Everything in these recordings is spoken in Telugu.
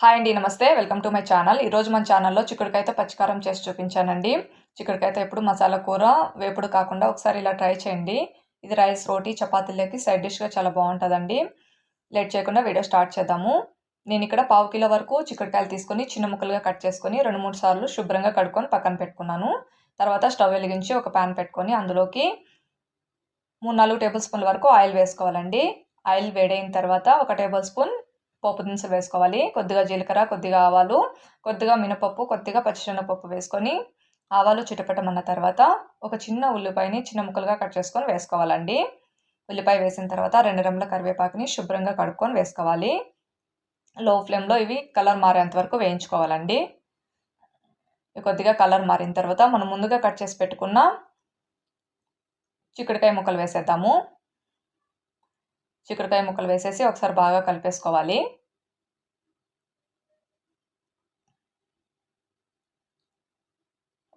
హాయ్ అండి నమస్తే. Welcome to my channel. ఈరోజు మన ఛానల్లో చిక్కుడుకాయతో పచ్చికారం చేసి చూపించానండి. చిక్కుడుకాయతో ఎప్పుడు మసాలా కూర వేపుడు కాకుండా ఒకసారి ఇలా ట్రై చేయండి. ఇది రైస్ రోటీ చపాతీలకి సైడ్ డిష్గా చాలా బాగుంటుందండి. లేట్ చేయకుండా వీడియో స్టార్ట్ చేద్దాము. నేను ఇక్కడ పావు కిలో వరకు చిక్కుడుకాయలు తీసుకొని చిన్న ముక్కలుగా కట్ చేసుకొని రెండు మూడు సార్లు శుభ్రంగా కడుక్కొని పక్కన పెట్టుకున్నాను. తర్వాత స్టవ్ వెలిగించి ఒక ప్యాన్ పెట్టుకొని అందులోకి మూడు నాలుగు టేబుల్ స్పూన్ల వరకు ఆయిల్ వేసుకోవాలండి. ఆయిల్ వేడైన తర్వాత ఒక టేబుల్ స్పూన్ పోపు దినుసులు వేసుకోవాలి. కొద్దిగా జీలకర్ర కొద్దిగా ఆవాలు కొద్దిగా మినపప్పు కొద్దిగా పచ్చిశనగపప్పు వేసుకొని ఆవాలు చిటపెట్టమన్న తర్వాత ఒక చిన్న ఉల్లిపాయని చిన్న ముక్కలుగా కట్ చేసుకొని వేసుకోవాలండి. ఉల్లిపాయ వేసిన తర్వాత రెండు రెమ్మల కరివేపాకుని శుభ్రంగా కడుక్కొని వేసుకోవాలి. లో ఫ్లేమ్లో ఇవి కలర్ మారేంత వరకు వేయించుకోవాలండి. కొద్దిగా కలర్ మారిన తర్వాత మనం ముందుగా కట్ చేసి పెట్టుకున్న చిక్కుడుకాయ ముక్కలు వేసేద్దాము. చిక్కుడుకాయ ముక్కలు వేసేసి ఒకసారి బాగా కలిపేసుకోవాలి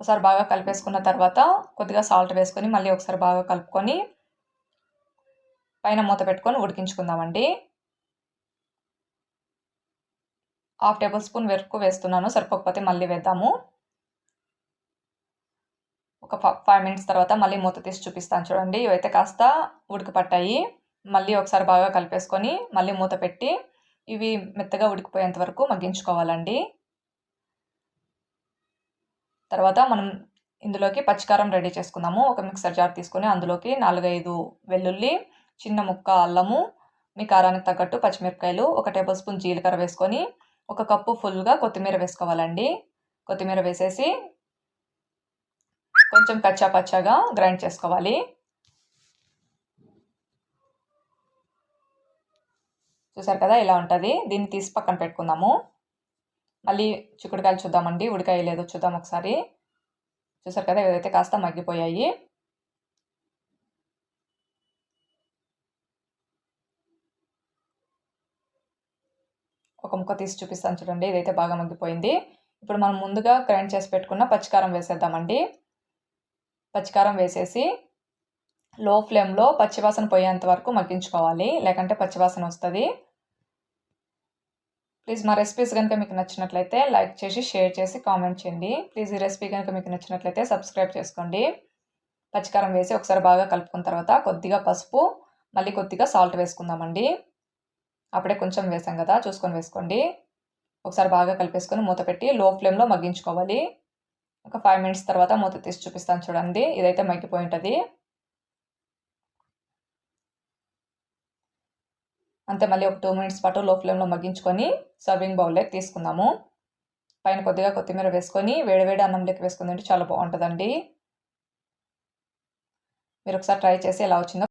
ఒకసారి బాగా కలిపేసుకున్న తర్వాత కొద్దిగా సాల్ట్ వేసుకొని మళ్ళీ ఒకసారి బాగా కలుపుకొని పైన మూత పెట్టుకొని ఉడికించుకుందామండి హాఫ్ టేబుల్ స్పూన్ వరకు వేస్తున్నాను సరిపోకపోతే మళ్ళీ వేద్దాము ఒక ఫైవ్ మినిట్స్ తర్వాత మళ్ళీ మూత తీసి చూపిస్తాను చూడండి ఇవైతే కాస్త ఉడికి పట్టాయి మళ్ళీ ఒకసారి బాగా కలిపేసుకొని మళ్ళీ మూత పెట్టి ఇవి మెత్తగా ఉడికిపోయేంత వరకు మగ్గించుకోవాలండి. తర్వాత మనం ఇందులోకి పచ్చికారం రెడీ చేసుకుందాము. ఒక మిక్సర్ జార్ తీసుకొని అందులోకి నాలుగైదు వెల్లుల్లి చిన్న ముక్క అల్లము మీ కారానికి తగ్గట్టు పచ్చిమిరపకాయలు ఒక టేబుల్ స్పూన్ జీలకర్ర వేసుకొని ఒక కప్పు ఫుల్గా కొత్తిమీర వేసుకోవాలండి. కొత్తిమీర వేసేసి కొంచెం కచ్చా పచ్చాగా గ్రైండ్ చేసుకోవాలి. చూసారు కదా ఇలా ఉంటుంది. దీన్ని తీసి పక్కన పెట్టుకుందాము. మళ్ళీ చిక్కుడుకాయలు చూద్దామండి. ఉడికాయ లేదో చూద్దాం ఒకసారి. చూసారు కదా ఏదైతే కాస్త మగ్గిపోయాయి. ఒక ముక్క తీసి చూపిస్తాను చూడండి ఇదైతే బాగా మగ్గిపోయింది. ఇప్పుడు మనం ముందుగా గ్రైండ్ చేసి పెట్టుకున్న పచ్చికారం వేసేద్దామండి. పచ్చికారం వేసేసి లో ఫ్లేమ్లో పచ్చివాసన పోయేంత వరకు మగ్గించుకోవాలి. లేకంటే పచ్చివాసన వస్తుంది. ప్లీజ్ మా రెసిపీస్ కనుక మీకు నచ్చినట్లయితే లైక్ చేసి షేర్ చేసి కామెంట్ చేయండి. ప్లీజ్ ఈ రెసిపీ కనుక మీకు నచ్చినట్లయితే సబ్స్క్రైబ్ చేసుకోండి. పచ్చికారం వేసి ఒకసారి బాగా కలుపుకున్న తర్వాత కొద్దిగా పసుపు మళ్ళీ కొద్దిగా సాల్ట్ వేసుకుందామండి. అప్పుడే కొంచెం వేసాం కదా చూసుకొని వేసుకోండి. ఒకసారి బాగా కలిపేసుకొని మూత పెట్టి లో ఫ్లేమ్లో మగ్గించుకోవాలి. ఒక ఫైవ్ మినిట్స్ తర్వాత మూత తీసి చూపిస్తాను చూడండి. ఇదైతే మగ్గిపోయి ఉంటుంది. అంతే మళ్ళీ ఒక టూ మినిట్స్ పాటు లో ఫ్లేమ్లో మగ్గించుకొని సర్వింగ్ బౌల్లోకి తీసుకుందాము. పైన కొద్దిగా కొత్తిమీర వేసుకొని వేడివేడి అన్నంలోకి వేసుకుందంటే చాలా బాగుంటుందండి. మీరు ఒకసారి ట్రై చేసి ఎలా వచ్చిందో